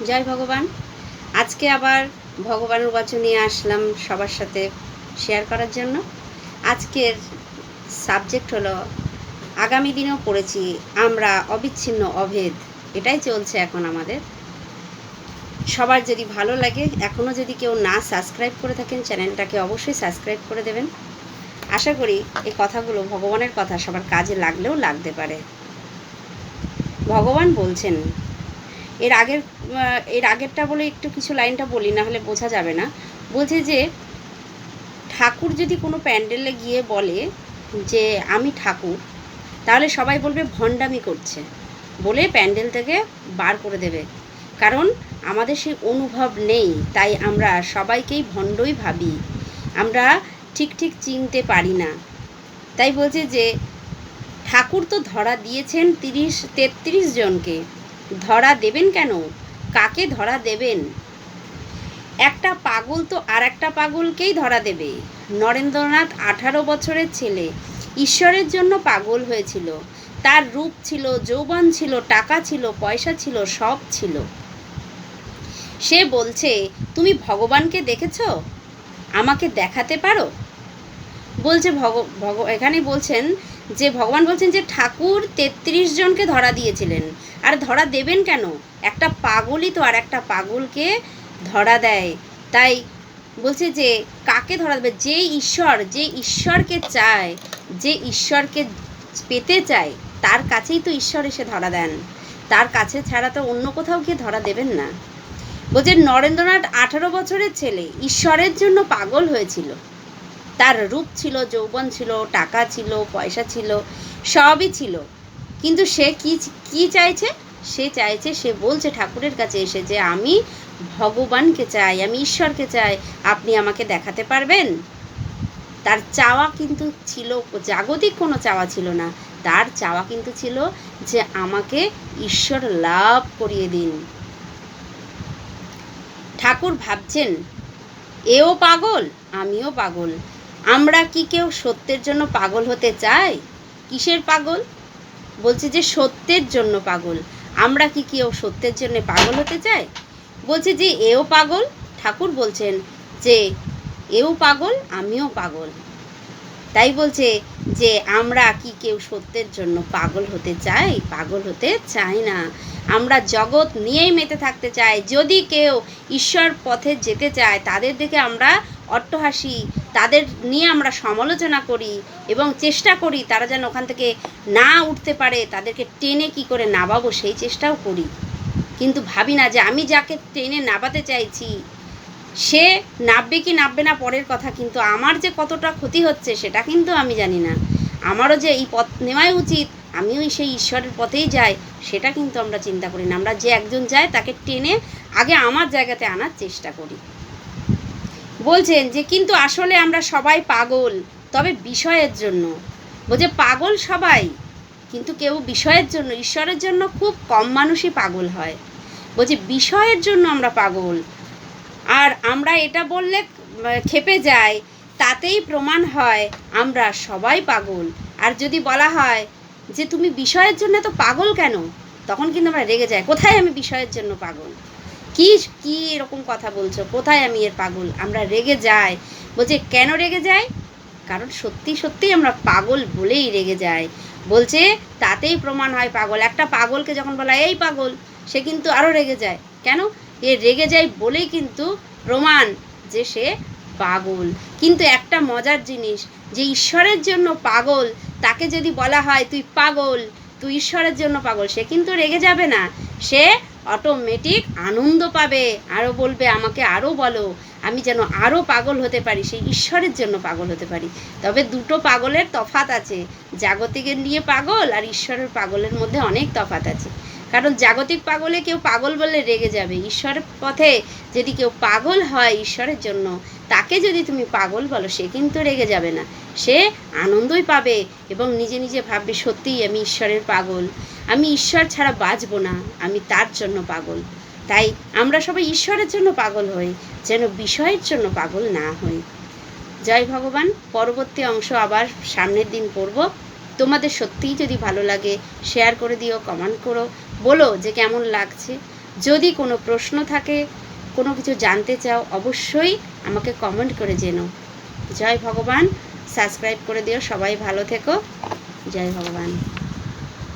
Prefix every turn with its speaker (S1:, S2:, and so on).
S1: জয় ভগবান। আজকে আবার ভগবানের বচন নিয়ে আসলাম সবার সাথে শেয়ার করার জন্য। আজকের সাবজেক্ট হলো, আগামী দিনেও পড়েছি আমরা অবিচ্ছিন্ন অভেদ। এটাই চলছে এখন আমাদের। সবার যদি ভালো লাগে এখনও যদি কেউ না সাবস্ক্রাইব করে থাকেন, চ্যানেলটাকে অবশ্যই সাবস্ক্রাইব করে দেবেন। আশা করি এই কথাগুলো ভগবানের কথা সবার কাজে লাগলেও লাগতে পারে। ভগবান বলছেন এর আগের এর আগেরটা বলে একটু কিছু লাইনটা বলি, না হলে বোঝা যাবে না। বলছে যে, ঠাকুর যদি কোনো প্যান্ডেলে গিয়ে বলে যে, আমি ঠাকুর তাহলে সবাই বলবে, ভণ্ডামি করছে বলে প্যান্ডেল থেকে বার করে দেবে। কারণ আমাদের সেই অনুভব নেই, তাই আমরা সবাইকেই ভণ্ডই ভাবি। আমরা ঠিক ঠিক চিনতে পারি না। তাই বলছে যে, ঠাকুর তো ধরা দিয়েছেন তিরিশ, তেত্রিশ জনকে। ধরা দেবেন কেন? কাকে ধরা দেবেন? একটা পাগল তো আর একটা পাগলকেই ধরা দেবে। নরেন্দ্রনাথ আঠারো বছরের ছেলে, ঈশ্বরের জন্য পাগল হয়েছিল। তার রূপ ছিল, যৌবন ছিল, টাকা ছিল, পয়সা ছিল, সব ছিল। সে বলছে, তুমি ভগবানকে দেখেছ? আমাকে দেখাতে পারো? বলছে ভগ ভগ, এখানে বলছেন যে ভগবান বলছেন যে ঠাকুর তেত্রিশ জনকে ধরা দিয়েছিলেন। আর ধরা দেবেন কেন? একটা পাগলই তো আর একটা পাগলকে ধরা দেয়। তাই বলছে যে কাকে ধরা দেবে? যে ঈশ্বর, যে ঈশ্বরকে চায়, যে ঈশ্বরকে পেতে চায়, তার কাছেই তো ঈশ্বর এসে ধরা দেন। তার কাছে ছাড়া তো অন্য কোথাও গিয়ে ধরা দেবেন না। বলছে, নরেন্দ্রনাথ আঠারো বছরের ছেলে, ঈশ্বরের জন্য পাগল হয়েছিল। তার রূপ ছিল, যৌবন ছিল, টাকা ছিল, পয়সা ছিল, সবই ছিল। কিন্তু সে কি কি চাইছে? সে চাইছে, সে বলছে ঠাকুরের কাছে এসে যে আমি ভগবানকে চাই, আমি ঈশ্বরকে চাই, আপনি আমাকে দেখাতে পারবেন? তার চাওয়া কিন্তু ছিল, জাগতিক কোনো চাওয়া ছিল না। তার চাওয়া কিন্তু ছিল যে আমাকে ঈশ্বর লাভ করিয়ে দিন। ঠাকুর ভাবছেন, এও পাগল? আমিও পাগল? আমরা কি কেউ সত্যের জন্য পাগল হতে চাই? কিসের পাগল? বলছে যে সত্যের জন্য পাগল। আমরা কি কেউ সত্যের জন্য পাগল হতে চাই? বলছে যে এও পাগল। ঠাকুর বলছেন যে এও পাগল, আমিও পাগল। তাই বলছে যে আমরা কি কেউ সত্যের জন্য পাগল হতে চাই? পাগল হতে চাই না। আমরা জগৎ নিয়েই মেতে থাকতে চাই। যদি কেউ ঈশ্বর পথে যেতে চায়, তাদের দেখে আমরা অট্টহাসি তাদের নিয়ে আমরা সমালোচনা করি এবং চেষ্টা করি তারা যেন ওখান থেকে না উঠতে পারে, তাদেরকে টেনে কি করে নামাবো সেই চেষ্টাও করি। কিন্তু ভাবি না যে আমি যাকে টেনে নাবাতে চাইছি, সে নাববে কি নাববে না পরের কথা, কিন্তু আমার যে কতটা ক্ষতি হচ্ছে সেটা কিন্তু আমি জানি না। আমারও যে এই পথ নেওয়াই উচিত, আমিও সেই ঈশ্বরের পথেই যাই, সেটা কিন্তু আমরা চিন্তা করি না। আমরা যে একজন যায় তাকে টেনে আগে আমার জায়গাতে আনার চেষ্টা করি। বলছেন যে, কিন্তু আসলে আমরা সবাই পাগল, তবে বিষয়ের জন্য। বলছে, পাগল সবাই, কিন্তু কেউ বিষয়ের জন্য, ঈশ্বরের জন্য খুব কম মানুষই পাগল হয়। বলছে, বিষয়ের জন্য আমরা পাগল, আর আমরা এটা বললে খেপে যাই তাতেই প্রমাণ হয় আমরা সবাই পাগল। আর যদি বলা হয় যে, তুমি বিষয়ের জন্য তো পাগল কেন? তখন কিন্তু আমরা রেগে যাই, কোথায় আমি বিষয়ের জন্য পাগল? কি কি এরকম কথা বলছো? কোথায় আমি এর পাগল? আমরা রেগে যাই। বলছে, কেন রেগে যাই? কারণ সত্যি সত্যি আমরা পাগল বলেই রেগে যাই। বলছে, তাতেই প্রমাণ হয় পাগল। একটা পাগলকে যখন বলা এই পাগল সে কিন্তু আরও রেগে যায়। কেন? এ রেগে যায় বলেই কিন্তু প্রমাণ যে সে পাগল। কিন্তু একটা মজার জিনিস, যে ঈশ্বরের জন্য পাগল, তাকে যদি বলা হয়, তুই পাগল তুই ঈশ্বরের জন্য পাগল, সে কিন্তু রেগে যাবে না। সে অটোমেটিক আনন্দ পাবে। আরও বলবে, আমাকে আরও বলো। আমি যেন আরও পাগল হতে পারি, সেই ঈশ্বরের জন্য পাগল হতে পারি। তবে দুটো পাগলের তফাত আছে। জাগতিকের নিয়ে পাগল আর ঈশ্বরের পাগলের মধ্যে অনেক তফাত আছে। কারণ জাগতিক পাগলে কেউ পাগল বললে রেগে যাবে। ঈশ্বরের পথে যদি কেউ পাগল হয় ঈশ্বরের জন্য, তাকে যদি তুমি পাগল বলো, সে কিন্তু রেগে যাবে না। সে আনন্দই পাবে এবং নিজে নিজে ভাববে, সত্যিই আমি ঈশ্বরের পাগল। আমি ঈশ্বর ছাড়া বাঁচবো না, আমি তার জন্য পাগল। তাই আমরা সবাই ঈশ্বরের জন্য পাগল হই, যেন বিষয়ের জন্য পাগল না হই। জয় ভগবান। পরবর্তী অংশ আবার সামনের দিন পড়ব। তোমাদের সত্যিই যদি ভালো লাগে শেয়ার করে দিও কমেন্ট করো। বলো যে কেমন লাগছে। যদি কোনো প্রশ্ন থাকে, কোনো কিছু জানতে চাও, অবশ্যই আমাকে কমেন্ট করে জেনো জয় ভগবান সাবস্ক্রাইব করে দিও, সবাই ভালো থেকো। জয় ভগবান।